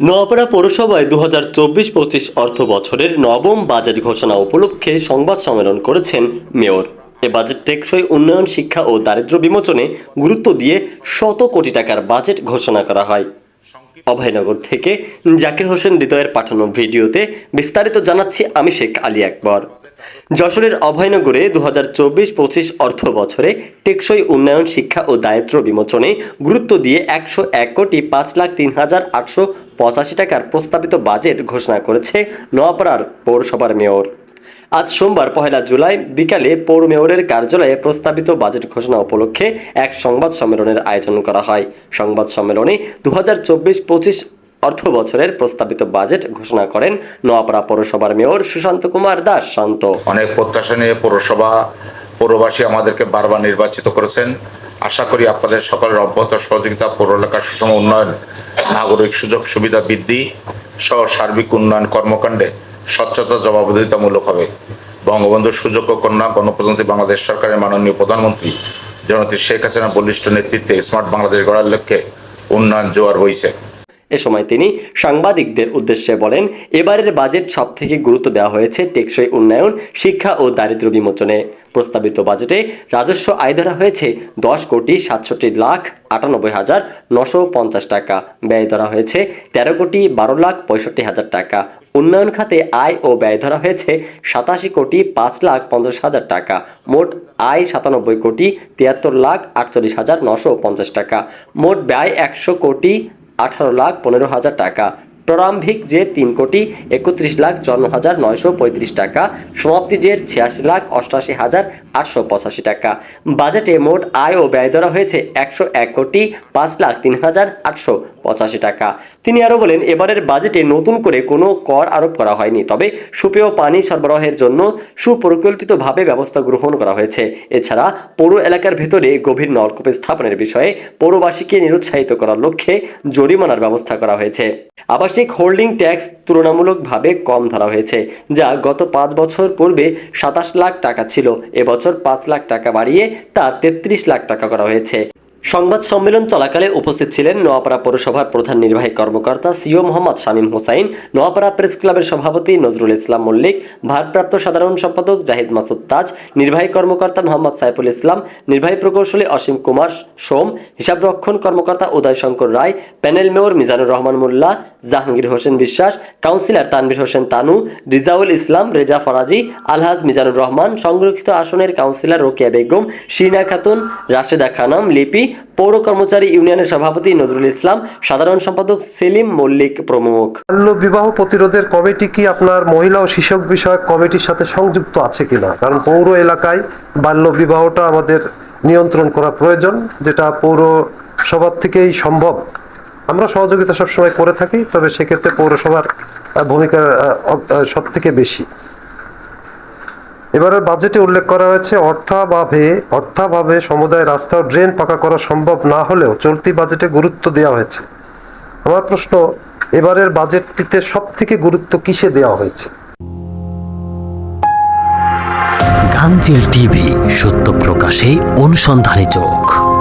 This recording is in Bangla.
নোয়াপাড়া পৌরসভায় দু হাজার চব্বিশ পঁচিশ অর্থ বছরের নবম বাজেট ঘোষণা উপলক্ষে সংবাদ সম্মেলন করেছেন মেয়র। এ বাজেট টেকসই উন্নয়ন, শিক্ষা ও দারিদ্র বিমোচনে গুরুত্ব দিয়ে শত কোটি টাকার বাজেট ঘোষণা করা হয়। অভয়নগর থেকে জাকির হোসেন হৃদয়ের পাঠানো ভিডিওতে বিস্তারিত জানাচ্ছি আমি শেখ আলী আকবর। যশোরের অভয়নগরে দু হাজার চব্বিশ পঁচিশ অর্থ বছরে টেকসই উন্নয়ন শিক্ষা ও দায়িত্ব বিমোচনে গুরুত্ব দিয়ে একশো এক কোটি পাঁচ লাখ তিন হাজার আটশো পঁচাশি টাকার প্রস্তাবিত বাজেট ঘোষণা করেছে নোয়াপাড়ার পৌরসভার মেয়র। আজ সোমবার, পহেলা জুলাই বিকালে পৌর মেয়রের কার্যালয়ে প্রস্তাবিত বাজেট ঘোষণা উপলক্ষে এক সংবাদ সম্মেলনের আয়োজন করা হয়। সংবাদ সম্মেলনে দু হাজার চব্বিশ পঁচিশ অর্থ বছরের প্রস্তাবিত বাজেট ঘোষণা করেন নোয়াপাড়া পৌরসভার মেয়র সুশান্ত কুমার দাস। শান্ত। অনেক প্রত্যাশা নিয়ে পৌরসভা পৌরবাসী আমাদেরকে বারবার নির্বাচিত করেছেন। আশা করি আপনাদের সকলের অব্যাহত সহযোগিতা, পৌর এলাকার সুষম উন্নয়ন, নাগরিক সুযোগ সুবিধা বৃদ্ধি সহ সার্বিক উন্নয়ন কর্মকাণ্ডে স্বচ্ছতা জবাবদিহিতামূলক হবে। বঙ্গবন্ধু সুযোগ্য কন্যা গণপ্রজাতন্ত্রী বাংলাদেশ সরকারের মাননীয় প্রধানমন্ত্রী জনতি শেখ হাসিনা বলিষ্ঠ নেতৃত্বে স্মার্ট বাংলাদেশ গড়ার লক্ষ্যে উন্নয়ন জোয়ার বইছে। এ সময় তিনি সাংবাদিকদের উদ্দেশ্যে বলেন, এবারের বাজেট সব থেকে গুরুত্ব দেওয়া হয়েছে টেকসই উন্নয়ন, শিক্ষা ও দারিদ্র্য বিমোচনে। প্রস্তাবিত বাজেটে রাজস্ব আয় ধরা হয়েছে দশ কোটি সাতষট্টি লাখ আটানব্বই হাজার নশো পঞ্চাশ টাকা। ব্যয় ধরা হয়েছে তেরো কোটি বারো লাখ পঁয়ষট্টি হাজার টাকা। উন্নয়ন খাতে আয় ও ব্যয় ধরা হয়েছে সাতাশি কোটি পাঁচ লাখ পঞ্চাশ হাজার টাকা। মোট আয় সাতানব্বই কোটি তিয়াত্তর লাখ আটচল্লিশ হাজার নশো পঞ্চাশ টাকা। মোট ব্যয় একশো কোটি আঠারো লাখ পনেরো হাজার টাকা। প্রারম্ভিক জের তিন কোটি একত্রিশ লাখ চুয়ান্ন হাজার নয়শো পঁয়ত্রিশ টাকা, সমাপ্তি জের ছিয়াশি লাখ অষ্টাশি হাজার আটশো পঁচাশি টাকা। বাজেটে মোট আয় ও ব্যয় ধরা হয়েছে একশো এক কোটি পাঁচ লাখ তিন হাজার আটশো পঁচাশি টাকা। তিনি আরও বলেন, এবারের বাজেটে নতুন করে কোনো কর আরোপ করা হয়নি, তবে সুপেয় পানি সরবরাহের জন্য সুপরিকল্পিতভাবে ব্যবস্থা গ্রহণ করা হয়েছে। এছাড়া পৌর এলাকার ভেতরে গভীর নলকূপ স্থাপনের বিষয়ে পৌরবাসীকে নিরুৎসাহিত করার লক্ষ্যে জরিমানার ব্যবস্থা করা হয়েছে। আবাসিক হোল্ডিং ট্যাক্স তুলনামূলকভাবে কম ধরা হয়েছে, যা গত পাঁচ বছর পূর্বে সাতাশ লাখ টাকা ছিল, এবছর পাঁচ লাখ টাকা বাড়িয়ে তা তেত্রিশ লাখ টাকা করা হয়েছে। সংবাদ সম্মেলন চলাকালে উপস্থিত ছিলেন নোয়াপাড়া পৌরসভার প্রধান নির্বাহী কর্মকর্তা সিও মোহাম্মদ শামীম হোসাইন, নোয়াপাড়া প্রেস ক্লাবের সভাপতি নজরুল ইসলাম মল্লিক, ভারপ্রাপ্ত সাধারণ সম্পাদক জাহিদ মাসুদ তাজ, নির্বাহী কর্মকর্তা মোহাম্মদ সাইফুল ইসলাম, নির্বাহী প্রকৌশলী অসীম কুমার সোম হিসাবরক্ষণ কর্মকর্তা Uday Shankar Roy, panel mayor Mizanur Rahman Molla, Jahangir Hossain Biswas, councillor Tanvir Hossain Tanu, Rezaul Islam, Reza Faraji, Alhaj Mizanur Rahman, সংরক্ষিত আসনের কাউন্সিলর রোকেয়া বেগম, শিনা খাতুন, রাশেদা খানম, লিপি পৌর কর্মচারী ইউনিয়নের সভাপতি নজরুল ইসলাম, সাধারণ সম্পাদক সেলিম মল্লিক প্রমুখ। বাল্য বিবাহ প্রতিরোধের কমিটি কি আপনার মহিলা ও শিশু বিষয়ক কমিটির সাথে সংযুক্ত আছে কিনা? কারণ পৌর এলাকায় বাল্য বিবাহটা আমাদের নিয়ন্ত্রণ করা প্রয়োজন, যেটা পৌর সবার থেকেই সম্ভব। আমরা সহযোগিতা সবসময় করে থাকি, তবে সেক্ষেত্রে পৌরসভার ভূমিকা সব থেকে বেশি। এবারের বাজেটে উল্লেখ করা হয়েছে, অর্থাভাবে অর্থাভাবে সমুদায় রাস্তা ও ড্রেন পাকা করা সম্ভব না হলেও চলতি বাজেটে গুরুত্ব দেওয়া হয়েছে। আমার প্রশ্ন, এবারের বাজেটটিতে সব থেকে গুরুত্ব কিসে দেওয়া হয়েছে? গাঙ্গেল টিভি, সত্য প্রকাশে অনুসন্ধানে চোখ।